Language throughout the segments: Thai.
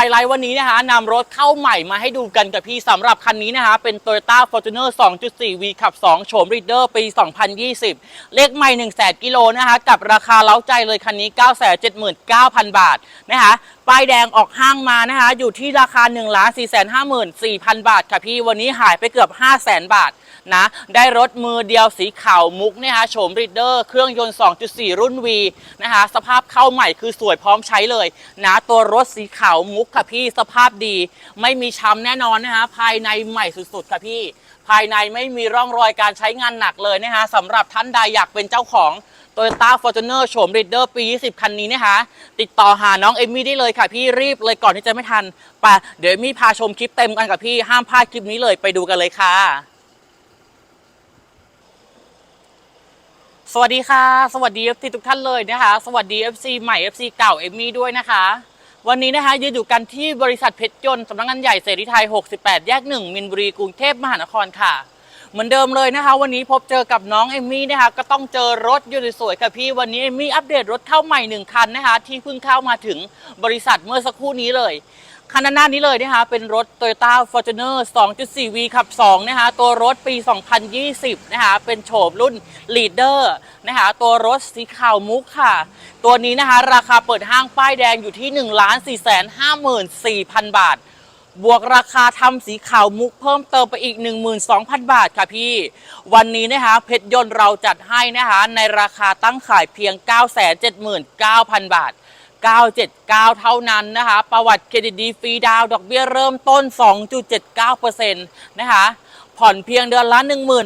ไฮไลท์วันนี้นะคะนำรถเข้าใหม่มาให้ดูกันกับพี่สำหรับคันนี้นะคะเป็น Toyota Fortuner 2.4 V ขับ 2 โฉม Reader ปี 2020 เลขใหม่ 1 0 0 0 0กิโลนะคะกับราคาเล้าใจเลยคันนี้ 979,000 บาทนะคะ ป้ายแดงออกห้างมานะคะ อยู่ที่ราคา1 4 5 4 0 0 0บาทค่ะพี่วันนี้หายไปเกือบ 5 0 0 0 0 0บาทนะ ได้รถมือเดียวสีขาวมุกนะคะโฉม Reader เครื่องยนต์ 2.4 รุ่น V นะคะสภาพเข้าใหม่คือสวยพร้อมใช้เลยนะตัวรถสีขาวมุกค่ะพี่สภาพดี ไม่มีช้ำแน่นอนนะคะภายในใหม่สุดๆค่ะพี่ ภายในไม่มีร่องรอยการใช้งานหนักเลยนะคะสำหรับท่านใดอยากเป็นเจ้าของ Toyota Fortuner โฉม Reader ปี 20 คันนี้นะคะ ติดต่อหาน้องเอมมี่ได้เลยค่ะ พี่รีบเลยก่อนที่จะไม่ทันไปเดี๋ยวเอมี่พาชมคลิปเต็มกันกับพี่ห้ามพลาดคลิปนี้เลยไปดูกันเลยค่ะ สวัสดีค่ะ สวัสดี FC ทุกท่านเลยนะคะ สวัสดี FC ใหม่ FC เก่าเอมมี่ด้วยนะคะ วันนี้นะคะยืนอยู่กันที่บริษัทเพชรยนต์สำนักงานใหญ่เสรีไทย 68 แยก 1 มินบุรีกรุงเทพมหานครค่ะ เหมือนเดิมเลยนะคะ วันนี้พบเจอกับน้องเอมมี่นะคะก็ต้องเจอรถอยู่สวยๆค่ะพี่วันนี้เอมมี่อัปเดตรถเข้าใหม่หนึ่งคันนะคะที่เพิ่งเข้ามาถึงบริษัทเมื่อสักครู่นี้เลยคันด้านหน้านี้เลยนะคะเป็นรถ Toyota Fortuner 2.4V ขับ 2 นะคะตัวรถปี 2020 นะคะเป็นโฉมรุ่น Leader นะคะตัวรถสีขาวมุกค่ะ ตัวนี้นะคะราคาเปิดห้างป้ายแดงอยู่ที่ 1 4 5 4 0 0 0 บาท บวกราคาทำสีขาวมุกเพิ่มเติมไปอีก 12,000 บาทค่ะพี่ วันนี้นะคะเพชรยนต์เราจัดให้นะคะในราคาตั้งขายเพียง 979,000 บาท 979 เท่านั้นนะคะ ประวัติเครดิตดีฟรีดาวดอกเบี้ยเริ่มต้น 2.79%นะคะผ่อนเพียงเดือนละ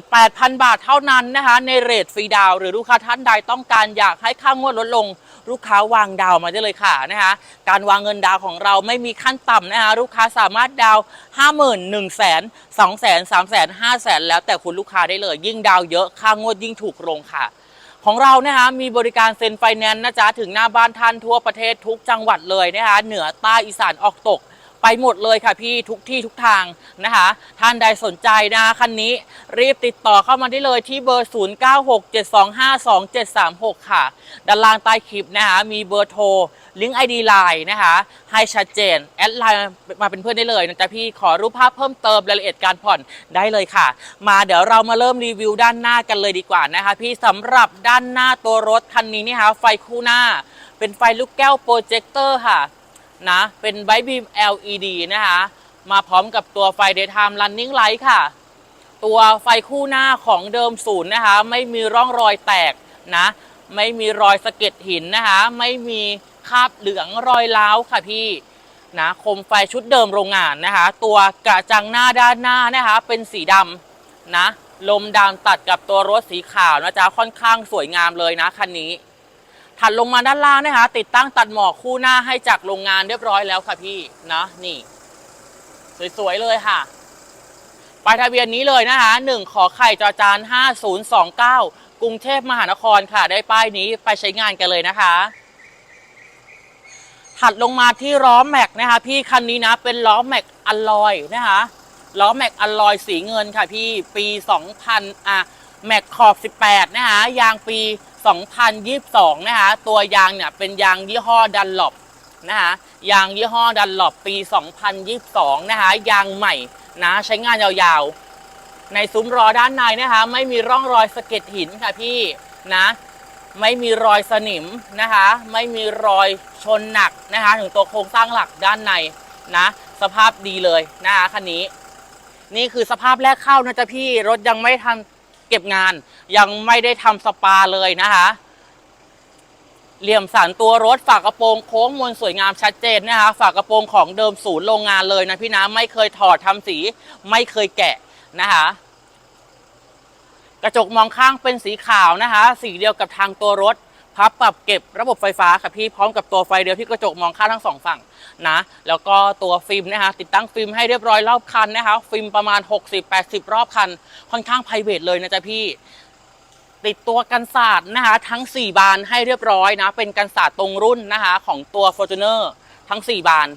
18,000 บาทเท่านั้นนะคะ ในเรทฟรีดาวหรือลูกค้าท่านใดต้องการอยากให้ค่างวดลดลง ลูกค้าวางดาวมาได้เลยค่ะนะคะการวางเงินดาวของเราไม่มีขั้นต่ำนะคะลูกค้าสามารถดาวน์50,000 1 0 0 0 0 2 0 0 0 0 3 0 0 0 0 5 0 0 0 0 แล้วแต่คุณลูกค้าได้เลย ยิ่งดาวเยอะค่างวดยิ่งถูกลงค่ะของเรานะคะมีบริการเซ็นไฟแนนซ์นะจ๊ะถึงหน้าบ้านท่านทั่วประเทศทุกจังหวัดเลยนะคะเหนือใต้อีสานออกตก ไปหมดเลยค่ะพี่ทุกที่ทุกทางนะคะ ท่านใดสนใจนะคันนี้รีบติดต่อเข้ามาได้เลยที่เบอร์ 0967252736 ค่ะ ด้านล่างใต้คลิปนะคะมีเบอร์โทรลิงก์ ID Line นะคะให้ชัดเจน แอดไลน์มาเป็นเพื่อนได้เลยนะจ๊ะพี่ขอรูปภาพเพิ่มเติมรายละเอียดการผ่อนได้เลยค่ะ มาเดี๋ยวเรามาเริ่มรีวิวด้านหน้ากันเลยดีกว่านะคะ พี่สำหรับด้านหน้าตัวรถคันนี้นี่คะไฟคู่หน้า เป็นไฟลูกแก้วโปรเจคเตอร์ค่ะ นะ เป็นไบบีม LED นะคะ มาพร้อมกับตัวไฟ Daytime Running Light ค่ะ ตัวไฟคู่หน้าของเดิมศูนย์นะคะ ไม่มีร่องรอยแตกนะ ไม่มีรอยสะเก็ดหินนะคะ ไม่มีคราบเหลืองรอยร้าวค่ะพี่นะโคมไฟชุดเดิมโรงงานนะคะ ตัวกระจังหน้าด้านหน้านะคะ เป็นสีดำนะ ลมดำตัดกับตัวรถสีขาวนะจ๊ะค่อนข้างสวยงามเลยนะคันนี้ ถัดลงมาด้านล่างนะคะ ติดตั้งตัดหมอกคู่หน้าให้จากโรงงานเรียบร้อยแล้วค่ะพี่นะนี่ สวยๆเลยค่ะป้ายทะเบียนนี้เลยนะคะหนึ่งขอไข่จอจาน5029กรุงเทพมหานครค่ะ ได้ป้ายนี้ไปใช้งานกันเลยนะคะ ถัดลงมาที่ล้อแม็กนะคะ พี่คันนี้นะเป็นล้อแม็กอลลอยนะคะล้อแม็กอลลอยสีเงินค่ะพี่ปี 2000อะแม็กขอบ 18 นะคะยางปี 2022 นะคะ ตัวยางเนี่ยเป็นยางยี่ห้อดันหลบนะคะยางยี่ห้อดันหลบปี 2022 นะคะ ยางใหม่นะใช้งานยาวๆ ในซุ้มล้อด้านในนะคะ ไม่มีร่องรอยสะเก็ดหินค่ะพี่นะไม่มีรอยสนิมนะคะ ไม่มีรอยชนหนักนะคะ ถึงตัวโครงสร้างหลักด้านในนะ สภาพดีเลยนะคะคันนี้ นี่คือสภาพแรกเข้านะจ๊ะพี่รถยังไม่ทำ เก็บงาน ยังไม่ได้ทำสปาเลยนะคะ เหลี่ยมสันตัวรถฝากระโปรงโค้งมวลสวยงามชัดเจนนะคะ ฝากระโปรงของเดิมศูนย์โรงงานเลยนะพี่นะไม่เคยถอดทำสีไม่เคยแกะนะคะกระจกมองข้างเป็นสีขาวนะคะ สีเดียวกับทางตัวรถ พับปรับเก็บระบบไฟฟ้าค่ะพี่พร้อมกับตัวไฟเดียวที่กระจกมองข้างทั้งสองฝั่งนะแล้วก็ตัวฟิล์มนะคะติดตั้งฟิล์มให้เรียบร้อยรอบคันนะคะฟิล์มประมาณ 60-80 รอบคัน ค่อนข้างไพรเวทเลยนะจ๊ะพี่ติดตัวกันศาสตร์นะคะทั้ง 4 บานให้เรียบร้อยนะ เป็นกันศาสตร์ตรงรุ่นนะคะของตัว Fortuner ทั้ง 4 บาน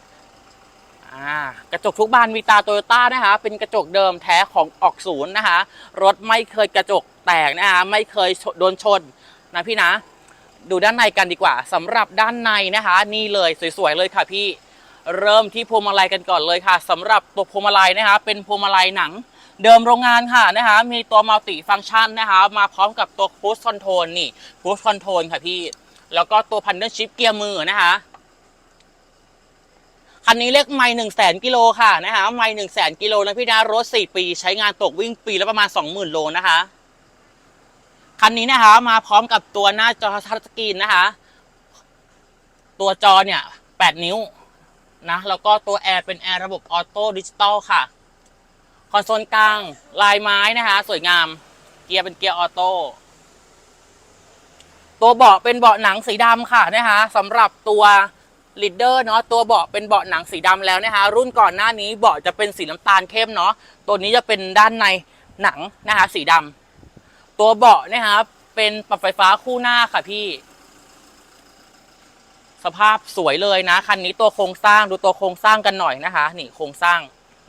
กระจกทุกบานมีตาโตโยต้านะคะ เป็นกระจกเดิมแท้ของออกศูนย์นะคะ รถไม่เคยกระจกแตกนะคะ ไม่เคยโดนชนนะพี่นะ ดูด้านในกันดีกว่าสำหรับด้านในนะคะ นี่เลยสวยๆเลยค่ะพี่เริ่มที่พวงมาลัยกันก่อนเลยค่ะสำหรับตัวพวงมาลัยนะคะ เป็นพวงมาลัยหนัง เดิมโรงงานค่ะนะคะ มีตัวมัลติฟัง c t ชันนะคะ มาพร้อมกับตัว Cruise Control นี่ Cruise Control ค่ะพี่ แล้วก็ตัว Paddle Shift เกียร์มือนะคะคันนี้เลขไม่หนึ่งแสนกิโลค่ะนะคะไม่หนึ่งแสนกิโลนะพี่นะรถสี่ปี ใช้งานตกวิ่งปีละประมาณสองหมื่นโลนะคะ คันนี้นะคะ มาพร้อมกับตัวหน้าจอทัชสกรีนนะคะ ตัวจอเนี่ยแปดนิ้วนะแล้วก็ตัวแอร์เป็นแอร์ระบบออโต้ดิจิตอลค่ะ คอนโซลกลางลายไม้นะคะ สวยงาม เกียร์เป็นเกียร์ออโต้ตัวเบาะเป็นเบาะหนังสีดำค่ะนะคะสำหรับตัวลีดเดอร์เนาะตัวเบาะเป็นเบาะหนังสีดำแล้วนะคะ รุ่นก่อนหน้านี้เบาะจะเป็นสีน้ำตาลเข้มเนาะตัวนี้จะเป็นด้านในหนังนะคะ สีดำ ตัวเบาะนะคะเป็นปรับไฟฟ้าคู่หน้าค่ะพี่ สภาพสวยเลยนะคันนี้ตัวโครงสร้างดูตัวโครงสร้างกันหน่อยนะคะ นี่โครงสร้าง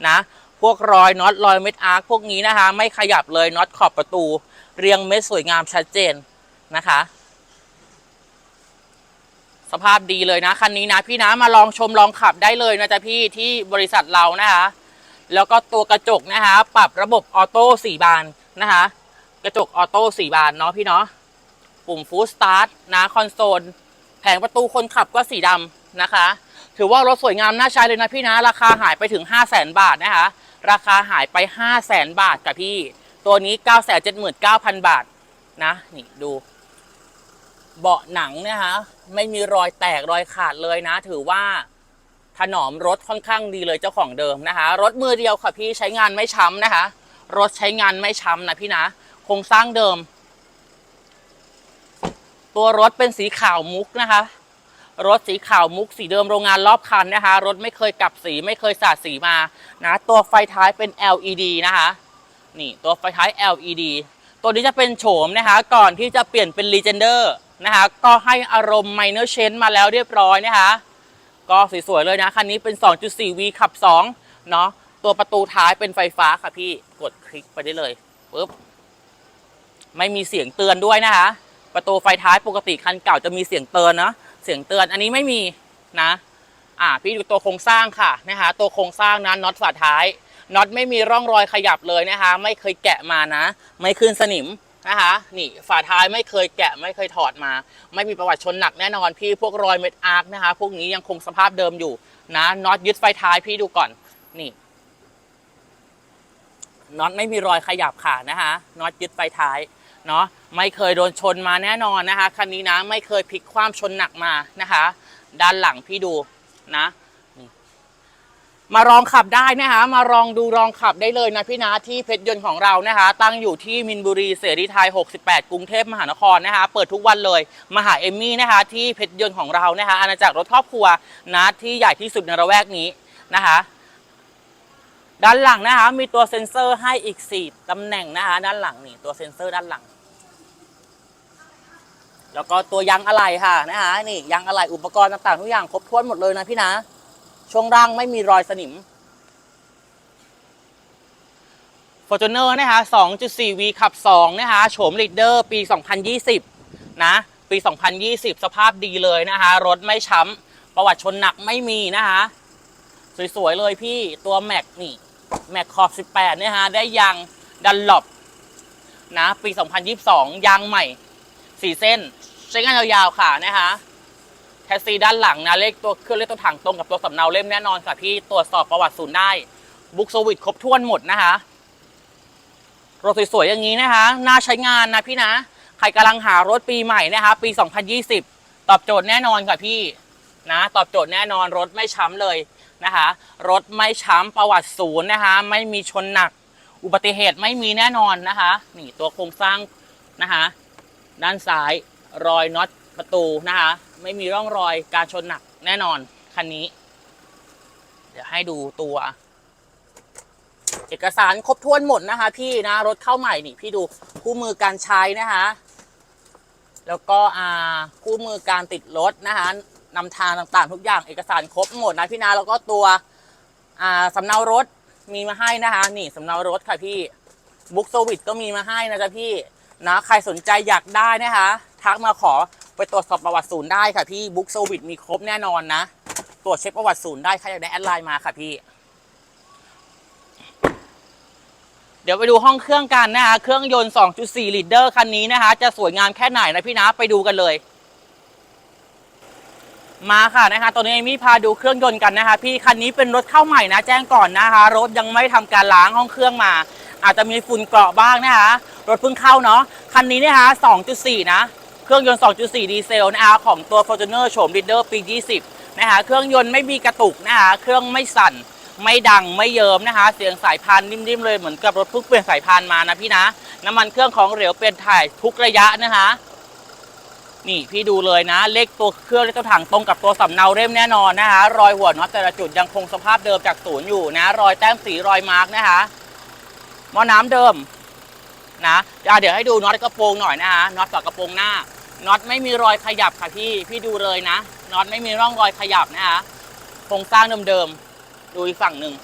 นะ พวกรอยน็อตรอยเม็ดอาร์คพวกนี้นะคะ ไม่ขยับเลยน็อตขอบประตู เรียงเม็ดสวยงามชัดเจนนะคะ สภาพดีเลยนะคันนี้นะพี่นะมาลองชมลองขับได้เลยนะจ๊ะพี่ที่บริษัทเรานะคะ แล้วก็ตัวกระจกนะคะ ปรับระบบออโต้สี่บานนะคะ กระจกออโต้สี่บานเนาะพี่เนาะปุ่มฟูสตาร์ทนะคอนโซลแผงประตูคนขับก็สีดำนะคะ ถือว่ารถสวยงามน่าใช้เลยนะพี่นะ ราคาหายไปถึง 5 0 0แสนบาทนะคะ ราคาหายไป 5 0 0แสนบาทกับพี่ ตัวนี้ 9 7 9 0 0 0 บาทนะ นี่ดู เบาะหนังนะคะไม่มีรอยแตกรอยขาดเลยนะ ถือว่าถนอมรถค่อนข้างดีเลยเจ้าของเดิมนะคะ รถมือเดียวค่ะพี่ใช้งานไม่ช้ำนะคะ รถใช้งานไม่ช้ำนะพี่นะ โครงสร้างเดิม ตัวรถเป็นสีขาวมุกนะคะ รถสีขาวมุกสีเดิมโรงงานรอบคันนะคะ รถไม่เคยกลับสีไม่เคยสาดสีมานะ ตัวไฟท้ายเป็น LED นะคะ นี่ตัวไฟท้าย LED ตัวนี้จะเป็นโฉมนะคะ ก่อนที่จะเปลี่ยนเป็น Legender นะคะ ก็ให้อารมณ์ Minor Change มาแล้วเรียบร้อยนะคะ ก็สวยๆเลยนะ คันนี้เป็น 2.4V ขับ 2 เนาะตัวประตูท้ายเป็นไฟฟ้าค่ะพี่ กดคลิกไปได้เลยปุ๊บ ไม่มีเสียงเตือนด้วยนะคะ ประตูไฟท้ายปกติคันเก่าจะมีเสียงเตือนเนาะเสียงเตือนอันนี้ไม่มีนะอ่าพี่ดูตัวโครงสร้างค่ะนะคะตัวโครงสร้างนะน็อตฝาท้ายน็อตไม่มีร่องรอยขยับเลยนะคะ ไม่เคยแกะมานะ ไม่ขึ้นสนิมนะคะนี่ฝาท้ายไม่เคยแกะไม่เคยถอดมา ไม่มีประวัติชนหนักแน่นอนพี่พวกรอยเม็ดอาร์คนะคะพวกนี้ยังคงสภาพเดิมอยู่นะน็อตยึดไฟท้ายพี่ดูก่อนนี่น็อตไม่มีรอยขยับค่ะนะคะน็อตยึดไฟท้าย เนาะไม่เคยโดนชนมาแน่นอนนะคะคันนี้นะไม่เคยพลิกคว่ำชนหนักมานะคะ ด้านหลังพี่ดูนะมาลองขับได้นะคะ มาลองดูลองขับได้เลยนะพี่นะที่เพชรยนต์ของเรานะคะ ตั้งอยู่ที่มินบุรีเสรีไทย 68 กรุงเทพมหานครนะคะ เปิดทุกวันเลยมาหาเอมมี่นะคะ ที่เพชรยนต์ของเรานะคะ อาณาจักรรถครอบครัวนะที่ใหญ่ที่สุดในระแวกนี้นะคะ ด้านหลังนะคะ มีตัวเซ็นเซอร์ให้อีก 4ตำแหน่งนะคะ ด้านหลังนี่ตัวเซ็นเซอร์ด้านหลัง แล้วก็ตัวยางอะไหล่ค่ะนะคะนี่ยางอะไหล่อุปกรณ์ต่างๆทุกอย่างครบถ้วนหมดเลยนะพี่นะช่วงล่างไม่มีรอยสนิม Fortuner นะคะ 2.4V ขับ 2 นะคะ โฉมลีดเดอร์ปี 2020 นะ ปี 2020 สภาพดีเลยนะคะ รถไม่ช้ำ ประวัติชนหนักไม่มีนะคะ สวย ๆ เลยพี่ ตัวแม็กนี่ แม็กขอบ 18นี่ยฮะ ได้ยางดันหลบนะ ปี 2022 ยางใหม่ 4 เส้น ใช้งานยาวๆค่ะนะคะแทสซีด้านหลังนะเลขตัวเครื่องเลขตัวถังตรงกับตัวสำเนาเล่มแน่นอนค่ะพี่ตรวจสอบประวัติศูนย์ได้บุ๊กสวิตครบถ้วนหมดนะคะรถสวยๆอย่างนี้นะคะน่าใช้งานนะพี่นะ ใครกำลังหารถปีใหม่นะคะ ปี 2020 ตอบโจทย์แน่นอนค่ะพี่นะ ตอบโจทย์แน่นอนรถไม่ช้ำเลยนะคะ รถไม่ช้ำประวัติศูนย์นะคะ ไม่มีชนหนัก อุบัติเหตุไม่มีแน่นอนนะคะ นี่ตัวโครงสร้างนะคะ ด้านซ้าย รอยน็อตประตูนะคะ ไม่มีร่องรอยการชนหนักแน่นอนคันนี้ เดี๋ยวให้ดูตัว เอกสารครบถ้วนหมดนะคะ พี่นะรถเข้าใหม่นี่พี่ดูคู่มือการใช้นะคะ แล้วก็อ่าคู่มือการติดรถนะคะนำทางต่างๆ ทุกอย่างเอกสารครบหมดนะพี่นะแล้วก็ตัวอ่าสำเนารถมีมาให้นะคะ นี่สำเนารถค่ะพี่บุ๊กโซวิตก็มีมาให้นะจ๊ะพี่นะใครสนใจอยากได้นะคะ ทักมาขอไปตรวจสอบประวัติศูนย์ได้ค่ะพี่บุ๊กโซวิตมีครบแน่นอนนะ ตรวจเช็คประวัติศูนย์ได้ใครอยากได้แอดไลน์มาค่ะพี่ เดี๋ยวไปดูห้องเครื่องกันนะคะเครื่องยนต์ 2.4 ลิตรคันนี้นะคะ จะสวยงามแค่ไหนนะพี่นะไปดูกันเลย มาค่ะนะคะตอนนี้เอมี่พาดูเครื่องยนต์กันนะคะ พี่คันนี้เป็นรถเข้าใหม่นะ แจ้งก่อนนะคะรถยังไม่ทำการล้างห้องเครื่องมา อาจจะมีฝุ่นเกาะบ้างนะคะรถเพิ่งเข้าเนาะคันนี้นะคะ2.4 นะ เครื่องยนต์ 2.4 ดีเซลนะคะของตัว Fortuner โฉม Leader ปี 20 นะคะเครื่องยนต์ไม่มีกระตุกนะคะเครื่องไม่สั่น ไม่ดังไม่เยิมนะคะ เสียงสายพานนิ่มๆเลยเหมือนกับรถเพิ่งเปลี่ยนสายพานมานะพี่นะ น้ำมันเครื่องของเหลวเปลี่ยนถ่ายทุกระยะนะคะนี่พี่ดูเลยนะ เลขตัวเครื่องเลขตัวถังตรงกับตัวสำเนาเล่มแน่นอนนะคะ รอยหัวน็อตแต่ละจุดยังคงสภาพเดิมจากศูนย์อยู่นะ รอยแต้มสีรอยมาร์กนะคะหม้อน้ำเดิมนะะเดี๋ยวให้ดูน็อตกระโปรงหน่อยนะคะน็อตฝากระโปรงหน้า น็อตไม่มีรอยขยับค่ะพี่ พี่ดูเลยนะ น็อตไม่มีร่องรอยขยับนะคะ โครงสร้างเดิมๆ ดูอีกฝั่งหนึ่ง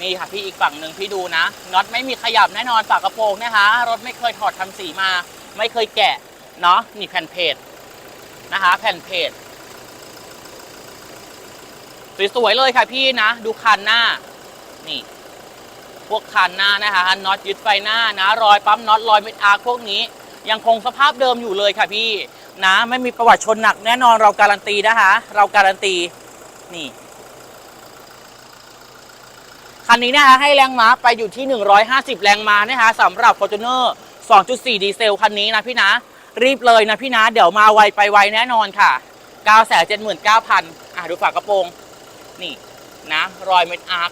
นี่ค่ะพี่อีกฝั่งหนึ่งพี่ดูนะ น็อตไม่มีขยับแน่นอนฝากระโปรงนะคะ รถไม่เคยถอดทำสีมา ไม่เคยแกะ เนาะนี่แผ่นเพจนะคะ แผ่นเพจสวยๆเลยค่ะพี่นะ ดูคันหน้า นี่ พวกคันหน้านะคะน็อตยึดไฟหน้านะ รอยปั๊มน็อตรอยเม็ดอาร์พวกนี้ ยังคงสภาพเดิมอยู่เลยค่ะพี่นะไม่มีประวัติชนหนักแน่นอนเราการันตีนะคะเราการันตีนี่คันนี้นะคะให้แรงม้าไปอยู่ที่ 150 แรงม้านะคะสำหรับ Fortuner 2.4 ดีเซลคันนี้นะพี่นะรีบเลยนะพี่นะ เดี๋ยวมาไวไปไวแน่นอนค่ะ 979,000อะดูฝากระโปรง นี่นะ รอยเม็ดอาร์ค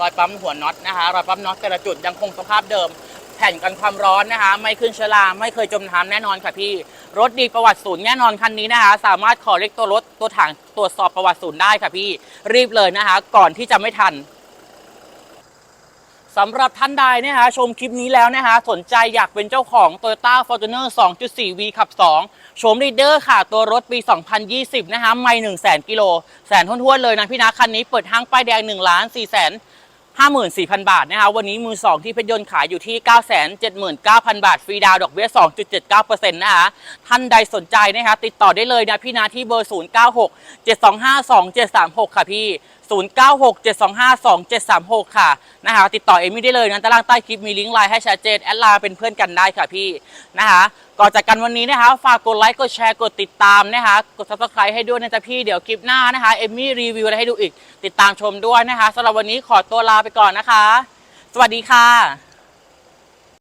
รอยปั๊มหัวน็อตนะคะ รอยปั๊มน็อตแต่ละจุดยังคงสภาพเดิม แผ่นกันความร้อนนะคะ ไม่ขึ้นเชื้อราไม่เคยจมน้ำแน่นอนค่ะพี่ รถดีประวัติศูนย์แน่นอนคันนี้นะคะ สามารถขอเลขตัวรถตัวถังตรวจสอบประวัติศูนย์ได้ค่ะพี่ รีบเลยนะคะ ก่อนที่จะไม่ทันสำหรับท่านใดนะคะชมคลิปนี้แล้วนะคะสนใจอยากเป็นเจ้าของ Toyota Fortuner 2.4 V ขับ2โฉมรีเดอร์ค่ะ ตัวรถปี 2020 นะคะไม่1 0 0 0 0กิโลแสนท้วนๆเลยนะพี่นะ คันนี้เปิดห้างป้ายแดง1ล้าน4แสน 54,000 บาทนะครับวันนี้มือ 2 ที่เพชรยนต์ขายอยู่ที่ 979,000 บาท ฟรีดาวดอกเบี้ย 2.79%นะคะท่านใดสนใจนะครับติดต่อได้เลยนะพี่นาที่เบอร์ 096 725 2736 ค่ะพี่ 0967252736 ค่ะนะคะติดต่อเอมี่ได้เลยนะตารางใต้คลิปมีลิงก์ไลน์ให้ชัดเจนแอดไลน์เป็นเพื่อนกันได้ค่ะพี่นะคะก่อนจากกันวันนี้นะคะฝากกดไลค์กดแชร์กดติดตามนะคะกด subscribe ให้ด้วยนะจ๊ะพี่เดี๋ยวคลิปหน้านะคะเอมี่รีวิวอะไรให้ดูอีก ติดตามชมด้วยนะคะสำหรับวันนี้ขอตัวลาไปก่อนนะคะ สวัสดีค่ะ